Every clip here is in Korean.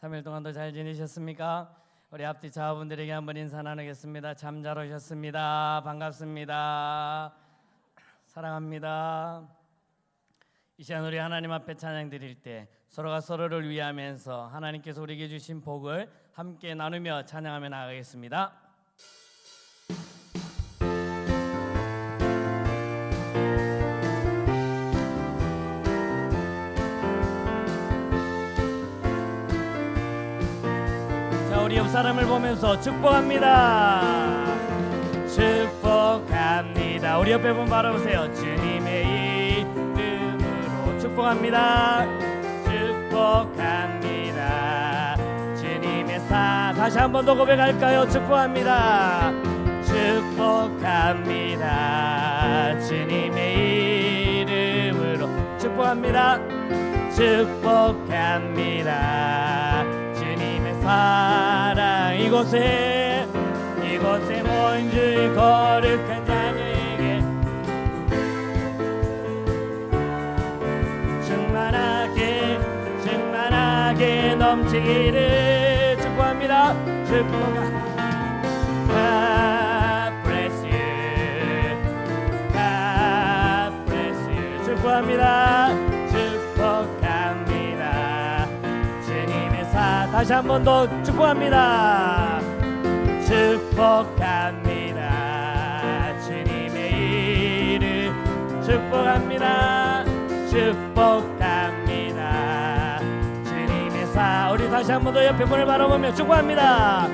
3일 동안도 잘 지내셨습니까? 우리 앞뒤 자분들에게 한번 인사 나누겠습니다. 참 잘 오셨습니다. 반갑습니다. 사랑합니다. 이 시간 우리 하나님 앞에 찬양 드릴 때 서로가 서로를 위하면서 하나님께서 우리에게 주신 복을 함께 나누며 찬양하며 나가겠습니다. 사람을 보면서 축복합니다. 축복합니다. 우리 옆에 분 바라보세요. 주님의 이름으로 축복합니다. 축복합니다. 주님의 사 다시 한 번 더 고백할까요? 축복합니다. 축복합니다. 주님의 이름으로 축복합니다. 축복합니다. 사랑 이곳에 이곳에 주의 거룩한 자녀에게 충만하게 충만하게 넘치기를 축복합니다. 축복합니다. 축복합니다. 다시 한 번 더 축복합니다. 축복합니다. 주님의 이름 축복합니다. 축복합니다. 주님의 사 우리 다시 한 번 더 옆에 문을 바라보며 축복합니다.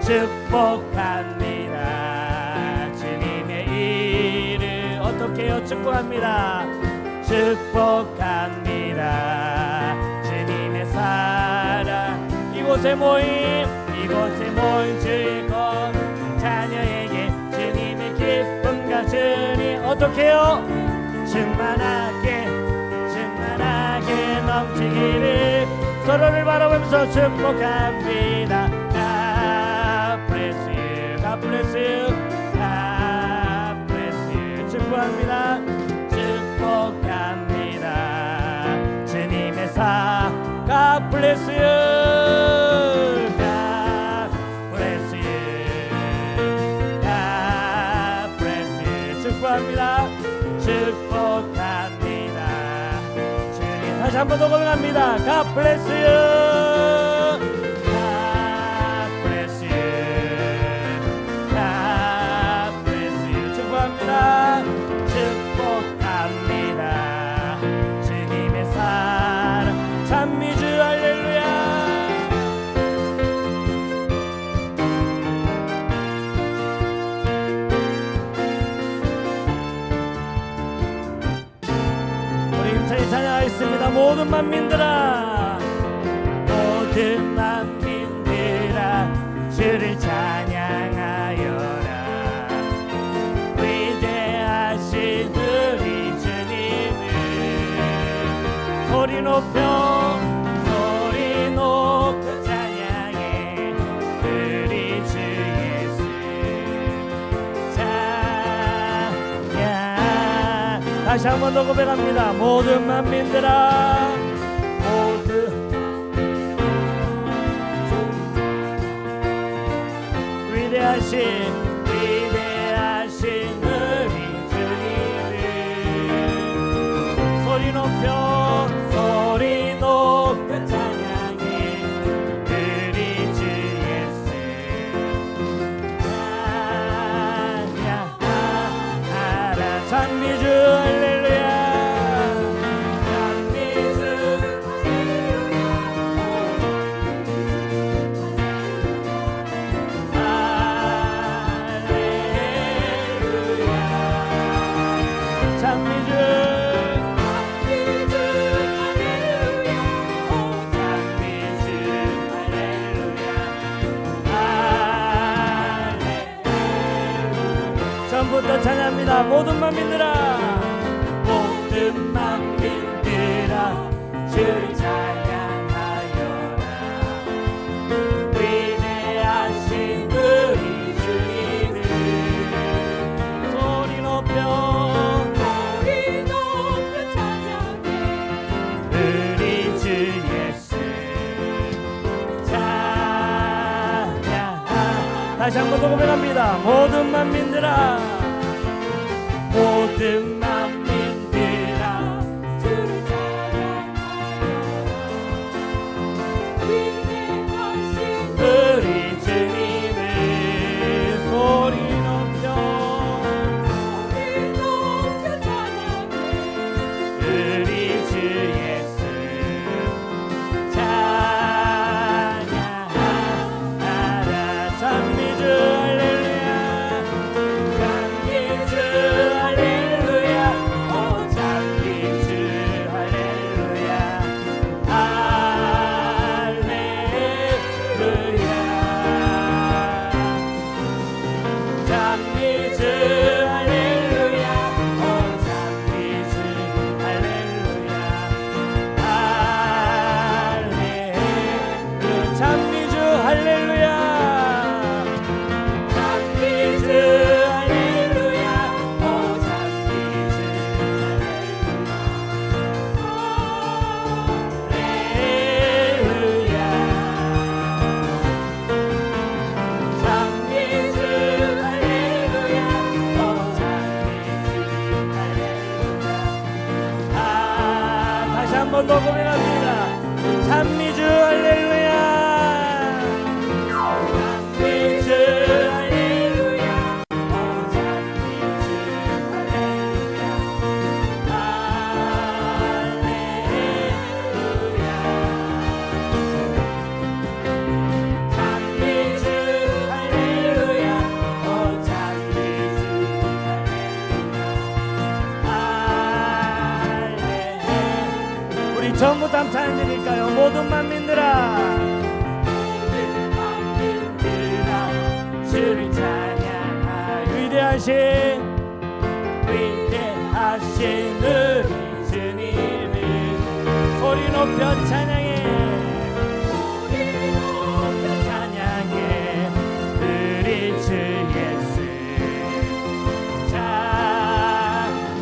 축복합니다. 주님의 이름 어떻게요? 축복합니다. 축복합니다. 이곳에 모임 이곳에 주의 것 자녀에게 주님의 기쁨과 주님 어떻게요? 충만하게 충만하게 넘치기를 서로를 바라보면서 축복합니다. God bless you. God bless you. God bless you. 축복합니다. 축복합니다. 주님의 사 God bless you. 다시 한 번 더 고백합니다. God bless you. 높여 소리 높여 찬양해. 주 예수. 찬양 다시 한 번 더 고백합니다. 모든 만민들아 모든 위대하신 모든 맘 믿으라. 모든 맘 믿으라 주를 찬양하여라. 위대하신 우리 주님을. 소리 높여. 소리 높여 찬양해. 우리 주 예수. 찬양 다시 한 번 더 고백합니다. 모든 맘 믿으라. within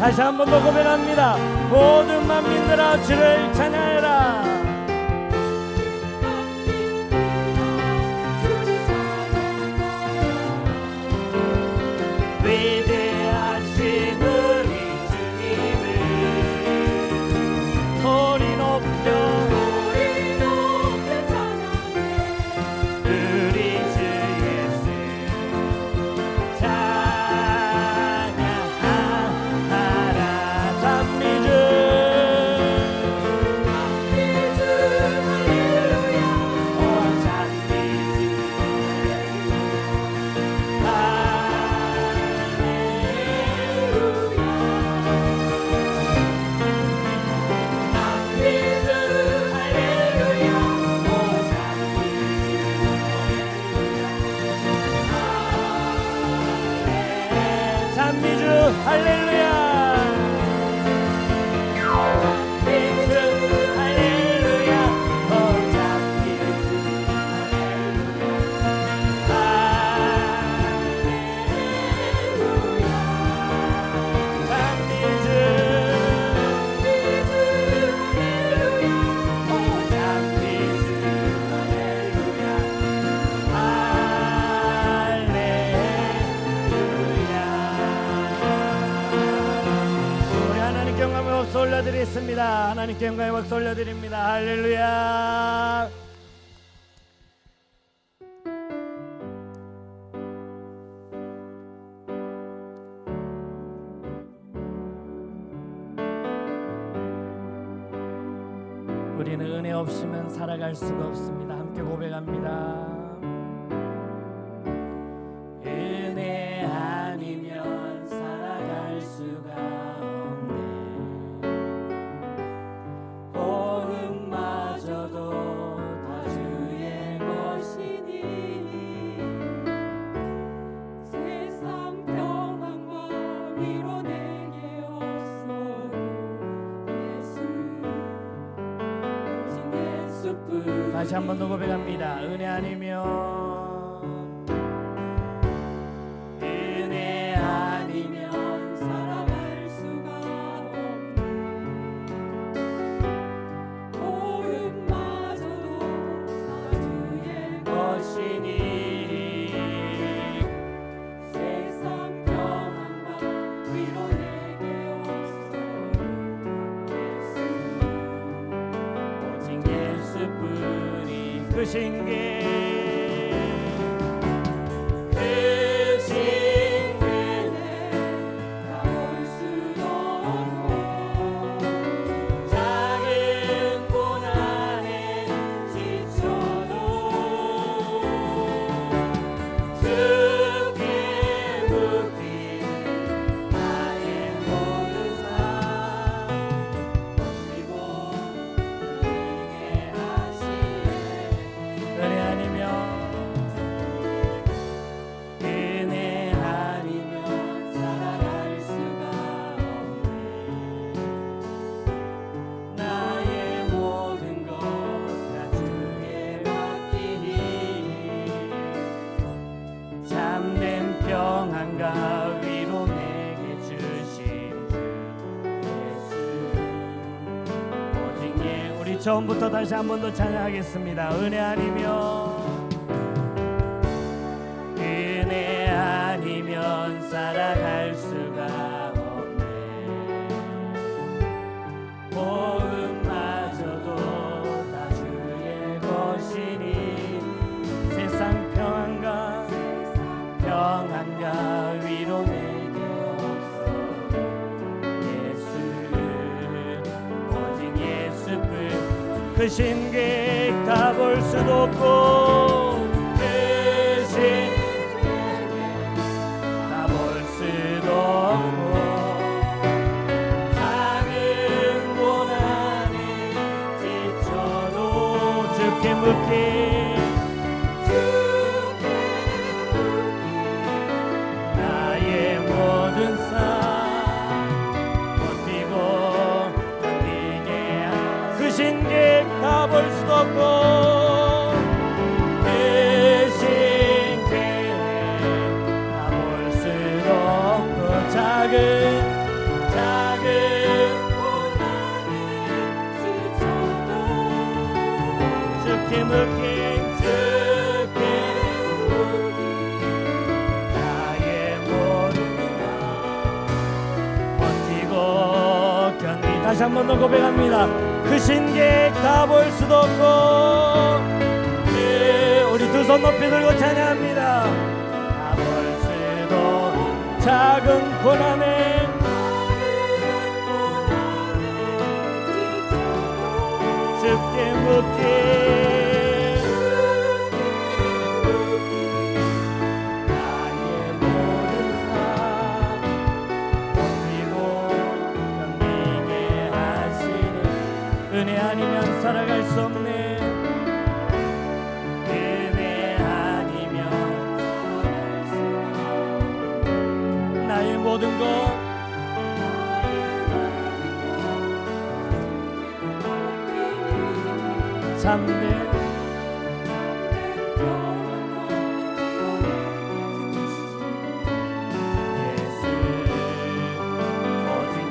다시 한 번 더 고백합니다. 모든 만민들아 주를 찬양하라. 할렐루야. 올려드리겠습니다. 하나님께 영광의 박수 올려드립니다. 할렐루야. 우리는 은혜 없이면 살아갈 수가 없습니다. 함께 고백합니다. 다시 한 번 더 고백합니다. 은혜 아니면 그 처음부터 다시 한 번 더 찬양하겠습니다. 은혜 아니면 은혜 아니면 살아갈 그 신객 다 볼 수도 없고 그 신객 다 볼 수도 없고 작은 고난에 지쳐도 주께 묻기 작은 고난에 주께 묻기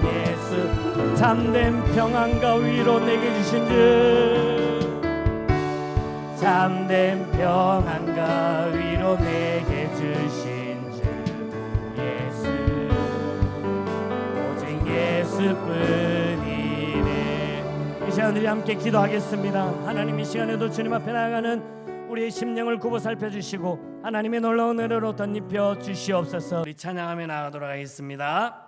예수 참된 평안과 위로 내게 주신 주 참된 평안과 시간 우리 함께 기도하겠습니다. 하나님 이 시간에도 주님 앞에 나아가는 우리의 심령을 굽어 살펴주시고 하나님의 놀라운 은혜로 덧입혀 주시옵소서. 우리 찬양하며 나가도록 하겠습니다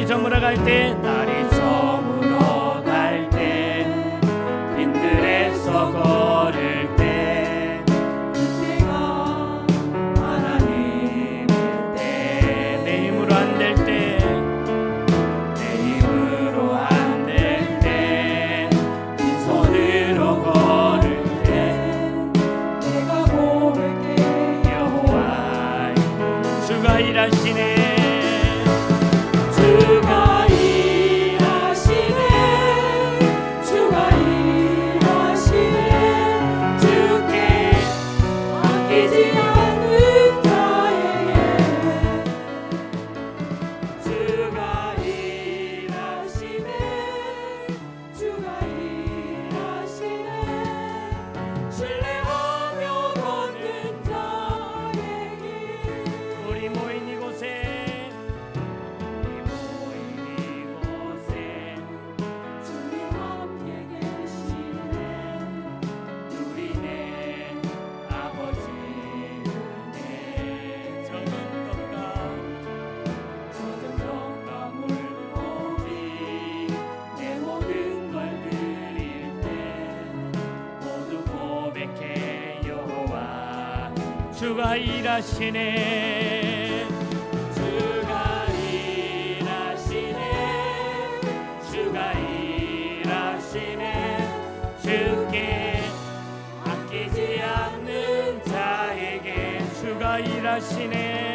날이 저물어갈 때 날이 주가 일하시네. 주가 일하시네. 주가 일하시네. 주께 아끼지 않는 자에게 주가 일하시네.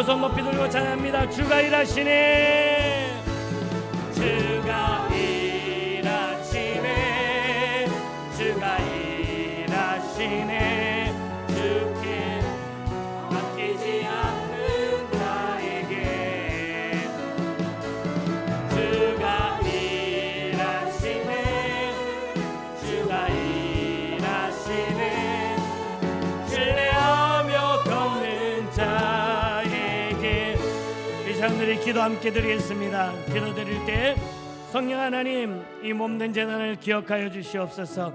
두 손 높이 들고 찬양합니다. 주가 일하시네. 기도 함께 드리겠습니다. 기도 드릴 때 성령 하나님 이 몸된 재단을 기억하여 주시옵소서.